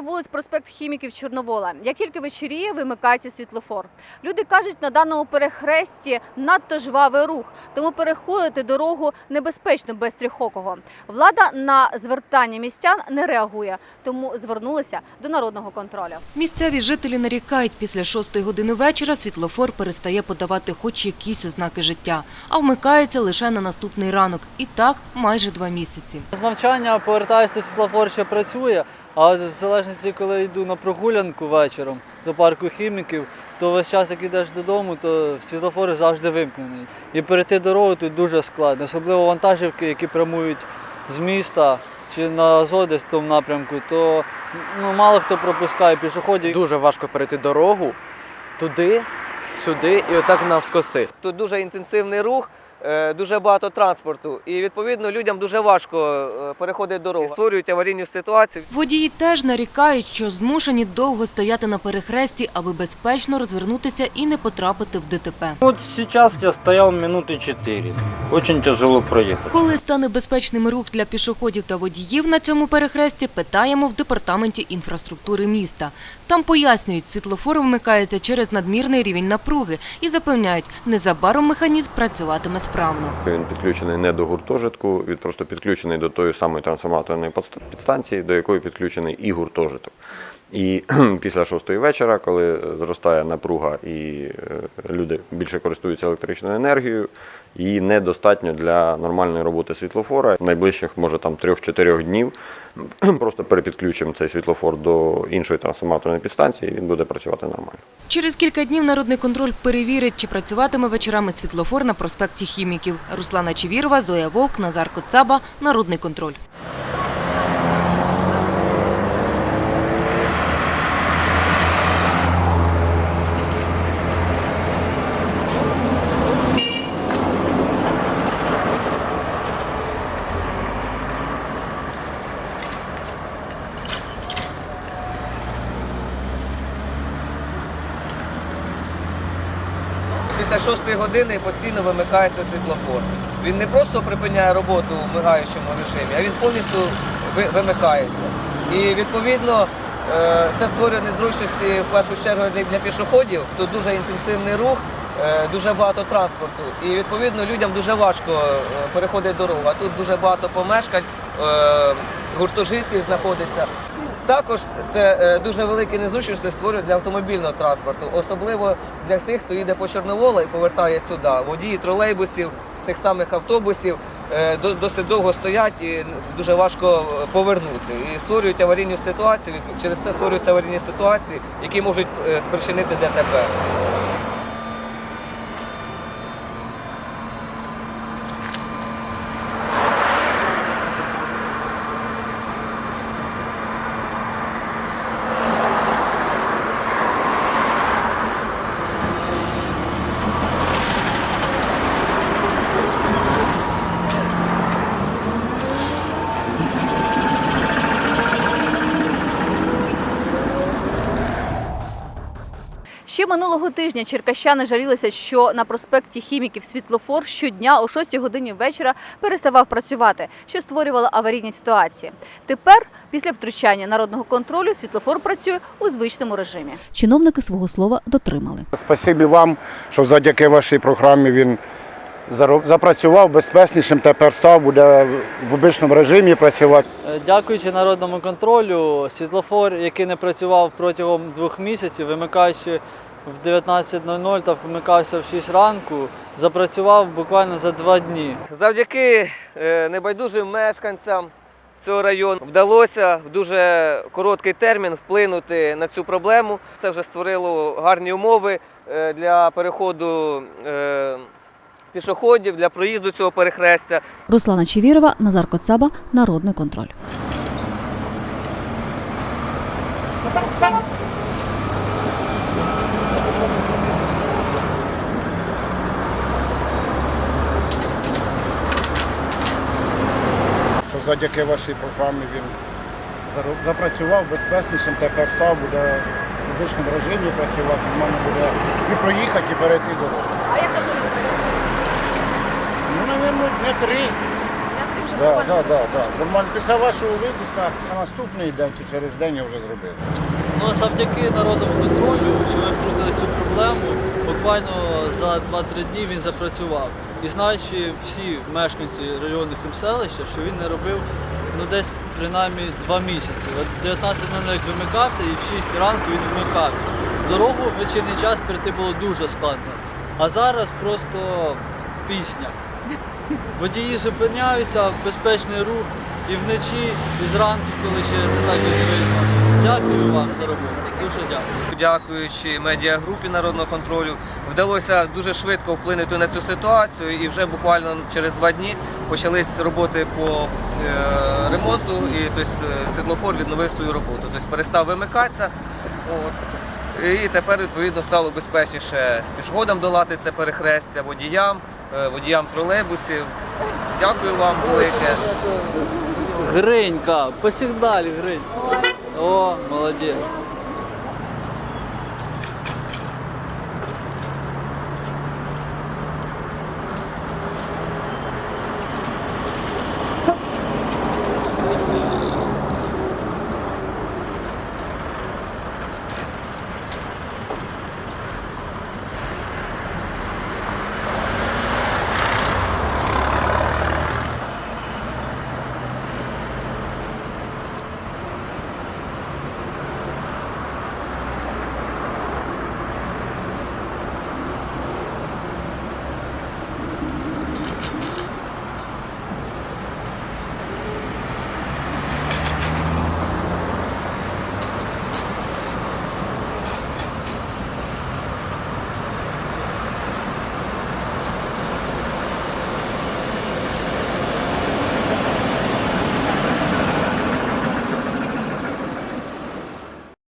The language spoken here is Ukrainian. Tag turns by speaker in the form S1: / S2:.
S1: вулиць проспект Хіміків Чорновола. Як тільки вечоріє, вимикається світлофор. Люди кажуть, на даному перехресті надто жвавий рух, тому переходити дорогу небезпечно без трьохокого. Влада на звертання містян не реагує, тому звернулися до народного контролю.
S2: Місцеві жителі нарікають, після шостої години вечора світлофор перестає подавати хоч якісь ознаки життя, а вмикається лише на наступний ранок. І так майже два місяці.
S3: З навчання повертаюся, світлофор ще працює, а от в залежності, коли йду на прогулянку вечором до парку хіміків, то весь час, як йдеш додому, то світлофор завжди вимкнений. І перейти дорогу тут дуже складно, особливо вантажівки, які прямують з міста чи на Азот десь в тому напрямку, то ну, мало хто пропускає пішоходів.
S4: Дуже важко перейти дорогу туди, сюди і отак навскоси.
S5: Тут дуже інтенсивний рух, дуже багато транспорту, і відповідно людям дуже важко е, переходити дорогу. Створюють аварійну ситуацію.
S2: Водії теж нарікають, що змушені довго стояти на перехресті, аби безпечно розвернутися і не потрапити в ДТП.
S6: Вот сейчас я стоял минуты четыре. Очень тяжело проехать.
S2: Коли стане безпечним рух для пішоходів та водіїв на цьому перехресті, питаємо в департаменті інфраструктури міста. Там пояснюють, світлофор вмикається через надмірний рівень напруги і запевняють, незабаром механізм працюватиме справно.
S7: Він підключений не до гуртожитку, він просто підключений до тої самої трансформаторної підстанції, до якої підключений і гуртожиток. І після шостої вечора, коли зростає напруга і е, люди більше користуються електричною енергією, її недостатньо для нормальної роботи світлофора. Найближчих, може, там 3-4 днів просто перепідключимо цей світлофор до іншої трансформаторної підстанції, і він буде працювати нормально.
S2: Через кілька днів народний контроль перевірить, чи працюватиме вечорами світлофор на проспекті Хіміків. Руслана Чевірова, Зоя Вовк, Назар Коцаба. Народний контроль.
S5: Після шостої години постійно вимикається світлофор. Він не просто припиняє роботу в мигаючому режимі, а він повністю вимикається. І відповідно е, це створює незручності в першу чергу для пішоходів. Тут дуже інтенсивний рух, е, дуже багато транспорту. І відповідно людям дуже важко е, переходити дорогу. А тут дуже багато помешкань, гуртожитків знаходиться. Також це е, дуже великі незручності створює для автомобільного транспорту, особливо для тих, хто їде по Чорновола і повертає сюди. Водії тролейбусів, тих самих автобусів е, досить довго стоять і дуже важко е, повернути. І створюють аварійні ситуації. Через це створюються аварійні ситуації, які можуть спричинити ДТП.
S1: Ще минулого тижня черкащани жалілися, що на проспекті Хіміків світлофор щодня о 6 годині вечора переставав працювати, що створювало аварійні ситуації. Тепер, після втручання народного контролю, світлофор працює у звичному режимі. Чиновники свого слова дотримали.
S8: Спасибі вам, що завдяки вашій програмі він запрацював безпечнішим, тепер став, буде в обичному режимі працювати.
S3: Е, Дякуючи народному контролю, світлофор, який не працював протягом двох місяців, вимикаючи в 19.00 та вмикався в 6 ранку, запрацював буквально за два дні.
S5: Завдяки е, небайдужим мешканцям цього району вдалося в дуже короткий термін вплинути на цю проблему. Це вже створило гарні умови е, для переходу е, пішоходів, для проїзду цього перехрестя.
S1: Руслана Чевірова, Назар Коцаба, Народний контроль.
S8: Завдяки вашій програмі він запрацював безпечнішим, тепер став, буде в медичному режимі працювати. Можна буде і проїхати, і перейти дорогу.
S1: А як ви
S8: Ну, мабуть, не три.
S1: Вже
S8: Да, да, да, да. Нормально. Після вашого випуску на наступний день чи через день я вже зробив.
S3: Ну, завдяки народному контролю, що ми втрутилися цю проблему, буквально за 2-3 дні він запрацював. І знаючи всі мешканці району Химселища, що він не робив ну, десь принаймні 2 місяці. От в 19.00 вимикався і в 6 ранку він вимикався. Дорогу в вечірній час перейти було дуже складно. А зараз просто пісня. Водії зупиняються, безпечний рух і вночі, і зранку, коли ще не так видно. Дякую вам за роботу. Дуже дякую.
S5: Дякуючи медіагрупі народного контролю, вдалося дуже швидко вплинути на цю ситуацію, і вже буквально через два дні почались роботи по е, ремонту, і тобто, е, світлофор відновив свою роботу. Тобто перестав вимикатися. От. І тепер відповідно стало безпечніше пішоходам долати це перехрестя, водіям, водіям тролейбусів. Дякую вам велике.
S3: Гринька, посігдалі, Гринь. О, молодець.